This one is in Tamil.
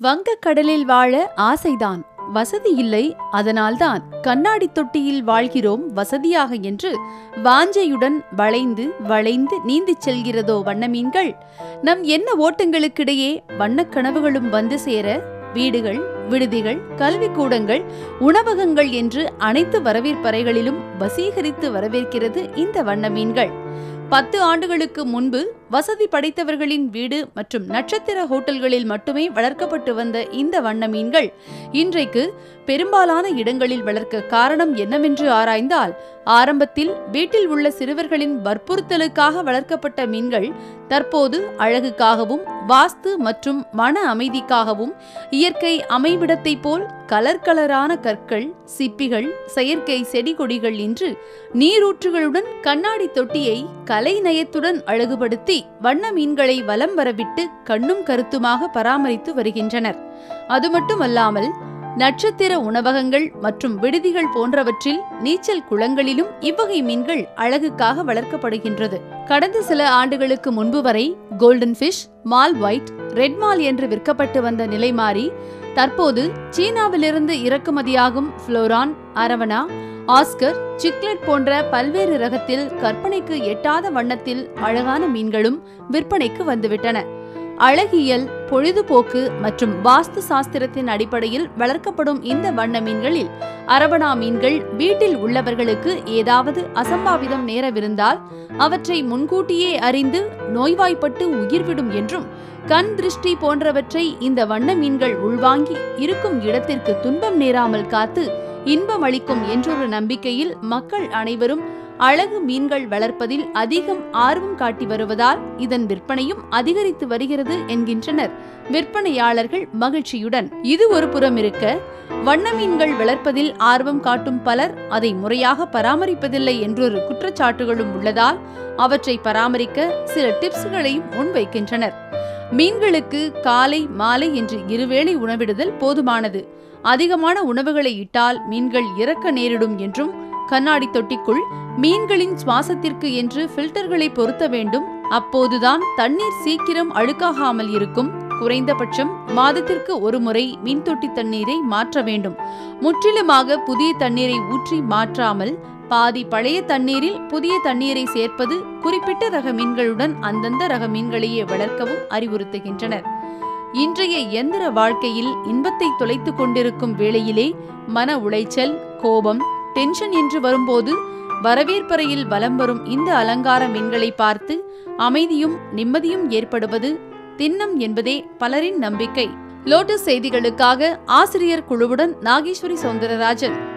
வங்கக்கடலில் வாழ ஆசைதான். வசதி இல்லை அதனால்தான் கண்ணாடி தொட்டியில் வாழ்கிறோம் வசதியாக என்று வாஞ்சையுடன் வளைந்து வளைந்து நீந்திச் செல்கிறதோ வண்ணமீன்கள் நம் என்ன ஓட்டங்களுக்கிடையே வண்ணக் கனவுகளும் வந்து சேர வீடுகள் விடுதிகள் கல்விக்கூடங்கள் உணவகங்கள் என்று அனைத்து வரவேற்பறைகளிலும் வசீகரித்து வரவேற்கிறது இந்த வண்ணமீன்கள் பத்து ஆண்டுகளுக்கு முன்பு வசதி படைத்தவர்களின் வீடு மற்றும் நட்சத்திர ஹோட்டல்களில் மட்டுமே வளர்க்கப்பட்டு வந்த இந்த வண்ண மீன்கள் இன்றைக்கு பெரும்பாலான இடங்களில் வளர்க்க காரணம் என்னவென்று ஆராய்ந்தால் ஆரம்பத்தில் வீட்டில் உள்ள சிறுவர்களின் வற்புறுத்தலுக்காக வளர்க்கப்பட்ட மீன்கள் தற்போது அழகுக்காகவும் வாஸ்து மற்றும் மன அமைதிக்காகவும் இயற்கை அமைவிடத்தை போல் கலர் கலரான கற்கள் சிப்பிகள் செயற்கை செடி கொடிகள் இன்று நீரூற்றுகளுடன் கண்ணாடி தொட்டியை கலை நயத்துடன் அழகுபடுத்தி வண்ண மீன்களை வலம் வரவிட்டு கண்ணும் கருத்துமாக பராமரித்து வருகின்றனர். அது மட்டுமல்லாமல் நட்சத்திர உணவகங்கள் மற்றும் விடுதிகள் போன்றவற்றில் நீச்சல் குளங்களிலும் இவ்வகை மீன்கள் அழகுக்காக வளர்க்கப்படுகின்றது. கடந்த சில ஆண்டுகளுக்கு முன்பு வரை கோல்டன் ஃபிஷ் மால் ஒயிட் ரெட் மால் என்று விற்கப்பட்டு வந்த நிலை மாறி தற்போது சீனாவிலிருந்து இறக்குமதியாகும் ஃப்ளோரான் அரவணா ஆஸ்கர் சிக்லெட் போன்ற பல்வேறு ரகத்தில் கற்பனைக்கு எட்டாத வண்ணத்தில் அழகான மீன்களும் விற்பனைக்கு வந்துவிட்டன. அழகியல் பொழுதுபோக்கு மற்றும் வாஸ்து சாஸ்திரத்தின் அடிப்படையில் வளர்க்கப்படும் இந்த வண்ண மீன்களில் அரவணா மீன்கள் வீட்டில் உள்ளவர்களுக்கு ஏதாவது அசம்பாவிதம் நேரவிருந்தால் அவற்றை முன்கூட்டியே அறிந்து நோய்வாய்ப்பட்டு உயிர்விடும் என்றும் கண் திருஷ்டி போன்றவற்றை இந்த வண்ண மீன்கள் உள்வாங்கி இருக்கும் இடத்திற்கு துன்பம் நேராமல் காத்து இன்பம் அளிக்கும் என்றொரு நம்பிக்கையில் மக்கள் அனைவரும் அழகு மீன்கள் வளர்ப்பதில் அதிகம் ஆர்வம் காட்டி வருவதால் இதன் விற்பனையும் அதிகரித்து வருகிறது என்கின்றனர். விற்பனையாளர்கள் மகிழ்ச்சியுடன் இது ஒரு புறம் இருக்க வண்ண மீன்கள் வளர்ப்பதில் ஆர்வம் காட்டும் பலர் அதை முறையாக பராமரிப்பதில்லை என்றொரு குற்றச்சாட்டுகளும் உள்ளதால் அவற்றை பராமரிக்க சில டிப்ஸ்களையும் முன்வைக்கின்றனர். மீன்களுக்கு காலை மாலை என்று இருவேளை உணவிடுதல் போதுமானது. அதிகமான உணவுகளை இட்டால் மீன்கள் இறக்க நேரிடும் என்றும் கண்ணாடி தொட்டிக்குள் மீன்களின் சுவாசத்திற்கு என்று ஃபில்டர்களை பொருத்த வேண்டும். அப்போதுதான் தண்ணீர் சீக்கிரம் அழுக்காகாமல் இருக்கும். குறைந்தபட்சம் மாதத்திற்கு ஒரு முறை மீன் தொட்டி தண்ணீரை மாற்ற வேண்டும். முற்றிலுமாக புதிய தண்ணீரை ஊற்றி மாற்றாமல் பாதி பழைய தண்ணீரில் புதிய தண்ணீரை சேர்ப்பது குறிப்பிட்ட ரக மீன்களுடன் அந்தந்த ரக மீன்களையே வளர்க்கவும் அறிவுறுத்துகின்றனர். இன்றைய இயந்திர வாழ்க்கையில் இன்பத்தை தொலைத்துக் கொண்டிருக்கும் வேளையிலே மன உளைச்சல் கோபம் டென்ஷன் என்று வரும்போது வரவேற்பறையில் வலம் வரும் இந்த அலங்கார மீன்களை பார்த்து அமைதியும் நிம்மதியும் ஏற்படுவது திண்ணம் என்பதே பலரின் நம்பிக்கை. லோட்டஸ் செய்திகளுக்காக ஆசிரியர் குழுவுடன் நாகேஸ்வரி சௌந்தரராஜன்